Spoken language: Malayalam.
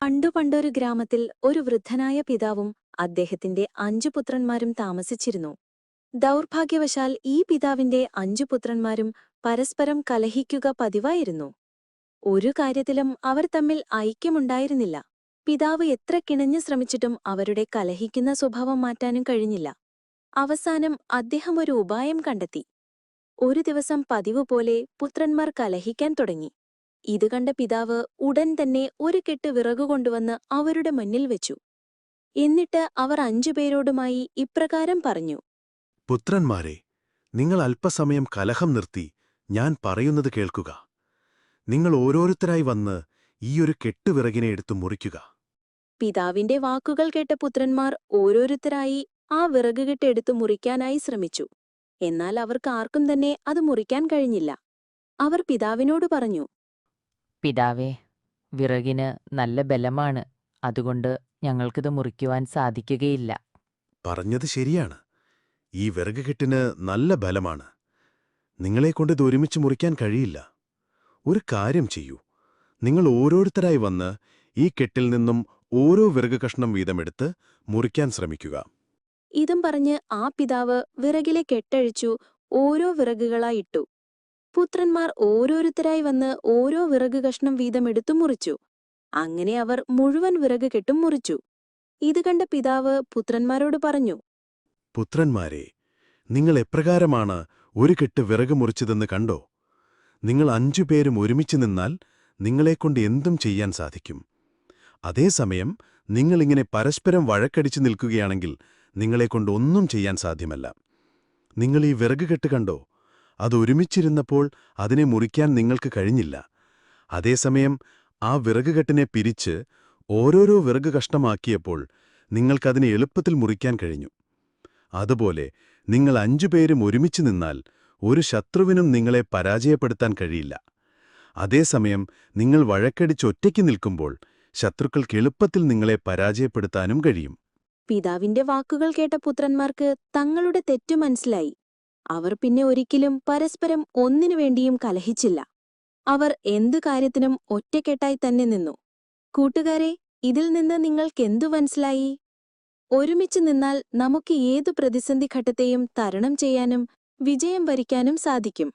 പണ്ടു പണ്ടൊരു ഗ്രാമത്തിൽ ഒരു വൃദ്ധനായ പിതാവും അദ്ദേഹത്തിന്റെ അഞ്ചു പുത്രന്മാരും താമസിച്ചിരുന്നു. ദൗർഭാഗ്യവശാൽ ഈ പിതാവിന്റെ അഞ്ചു പുത്രന്മാരും പരസ്പരം കലഹിക്കുക പതിവായിരുന്നു. ഒരു കാര്യത്തിലും അവർ തമ്മിൽ ഐക്യമുണ്ടായിരുന്നില്ല. പിതാവ് എത്ര കിണഞ്ഞു ശ്രമിച്ചിട്ടും അവരുടെ കലഹിക്കുന്ന സ്വഭാവം മാറ്റാനും കഴിഞ്ഞില്ല. അവസാനം അദ്ദേഹം ഒരു ഉപായം കണ്ടെത്തി. ഒരു ദിവസം പതിവ് പോലെ പുത്രന്മാർ കലഹിക്കാൻ തുടങ്ങി. ഇത് കണ്ട പിതാവ് ഉടൻ തന്നെ ഒരു കെട്ട് വിറകു കൊണ്ടുവന്ന് അവരുടെ മുന്നിൽ വെച്ചു. എന്നിട്ട് അവർ അഞ്ചുപേരോടുമായി ഇപ്രകാരം പറഞ്ഞു പുത്രന്മാരെ നിങ്ങൾ അല്പസമയം കലഹം നിർത്തി ഞാൻ പറയുന്നത് കേൾക്കുക. നിങ്ങൾ ഓരോരുത്തരായി വന്ന് ഈയൊരു കെട്ടുവിറകിനെ എടുത്തു മുറിക്കുക. പിതാവിന്റെ വാക്കുകൾ കേട്ട പുത്രന്മാർ ഓരോരുത്തരായി ആ വിറകുകെട്ടെടുത്തു മുറിക്കാനായി ശ്രമിച്ചു. എന്നാൽ അവർക്ക് ആർക്കും തന്നെ അത് മുറിക്കാൻ കഴിഞ്ഞില്ല. അവർ പിതാവിനോട് പറഞ്ഞു പിതാവേ വിറകിന് നല്ല ബലമാണ്. അതുകൊണ്ട് ഞങ്ങൾക്കിത് മുറിക്കുവാൻ സാധിക്കുകയില്ല. പറഞ്ഞത് ശരിയാണ്. ഈ വിറക് കെട്ടിന് നല്ല ബലമാണ്. നിങ്ങളെക്കൊണ്ട് ഇത് ഒരുമിച്ച് മുറിക്കാൻ കഴിയില്ല. ഒരു കാര്യം ചെയ്യൂ. നിങ്ങൾ ഓരോരുത്തരായി വന്ന് ഈ കെട്ടിൽ നിന്നും ഓരോ വിറക് കഷ്ണം വീതമെടുത്ത് മുറിക്കാൻ ശ്രമിക്കുക. ഇതും പറഞ്ഞ് ആ പിതാവ് വിറകിലെ കെട്ടഴിച്ചു ഓരോ വിറകുകളായിട്ടു പുത്രന്മാർ ഓരോരുത്തരായി വന്ന് ഓരോ വിറക് കഷ്ണം വീതം എടുത്തു മുറിച്ചു. അങ്ങനെ അവർ മുഴുവൻ വിറക് കെട്ടും മുറിച്ചു. ഇത് കണ്ട പിതാവ് പുത്രന്മാരോട് പറഞ്ഞു പുത്രന്മാരെ നിങ്ങൾ എപ്രകാരമാണ് ഒരു കെട്ട് വിറക് മുറിച്ചതെന്ന് കണ്ടോ? നിങ്ങൾ അഞ്ചുപേരും ഒരുമിച്ച് നിന്നാൽ നിങ്ങളെക്കൊണ്ട് എന്തും ചെയ്യാൻ സാധിക്കും. അതേസമയം നിങ്ങളിങ്ങനെ പരസ്പരം വഴക്കടിച്ചു നിൽക്കുകയാണെങ്കിൽ നിങ്ങളെക്കൊണ്ട് ഒന്നും ചെയ്യാൻ സാധ്യമല്ല. നിങ്ങൾ ഈ വിറക് കെട്ട് കണ്ടോ? അത് ഒരുമിച്ചിരുന്നപ്പോൾ അതിനെ മുറിക്കാൻ നിങ്ങൾക്ക് കഴിഞ്ഞില്ല. അതേസമയം ആ വിറകുകെട്ടിനെ പിരിച്ച് ഓരോരോ വിറക് കഷ്ടമാക്കിയപ്പോൾ നിങ്ങൾക്കതിനെ എളുപ്പത്തിൽ മുറിക്കാൻ കഴിഞ്ഞു. അതുപോലെ നിങ്ങൾ അഞ്ചുപേരും ഒരുമിച്ച് നിന്നാൽ ഒരു ശത്രുവിനും നിങ്ങളെ പരാജയപ്പെടുത്താൻ കഴിയില്ല. അതേസമയം നിങ്ങൾ വഴക്കടിച്ച് ഒറ്റയ്ക്ക് നിൽക്കുമ്പോൾ ശത്രുക്കൾക്ക് എളുപ്പത്തിൽ നിങ്ങളെ പരാജയപ്പെടുത്താനും കഴിയും. പിതാവിന്റെ വാക്കുകൾ കേട്ട പുത്രന്മാർക്ക് തങ്ങളുടെ തെറ്റു മനസ്സിലായി. അവർ പിന്നെ ഒരിക്കലും പരസ്പരം ഒന്നിനു വേണ്ടിയും കലഹിച്ചില്ല. അവർ എന്തു കാര്യത്തിനും ഒറ്റക്കെട്ടായി തന്നെ നിന്നു. കൂട്ടുകാരെ ഇതിൽ നിന്ന് നിങ്ങൾക്കെന്തു മനസ്സിലായി? ഒരുമിച്ച് നിന്നാൽ നമുക്ക് ഏതു പ്രതിസന്ധി ഘട്ടത്തെയും തരണം ചെയ്യാനും വിജയം വരിക്കാനും സാധിക്കും.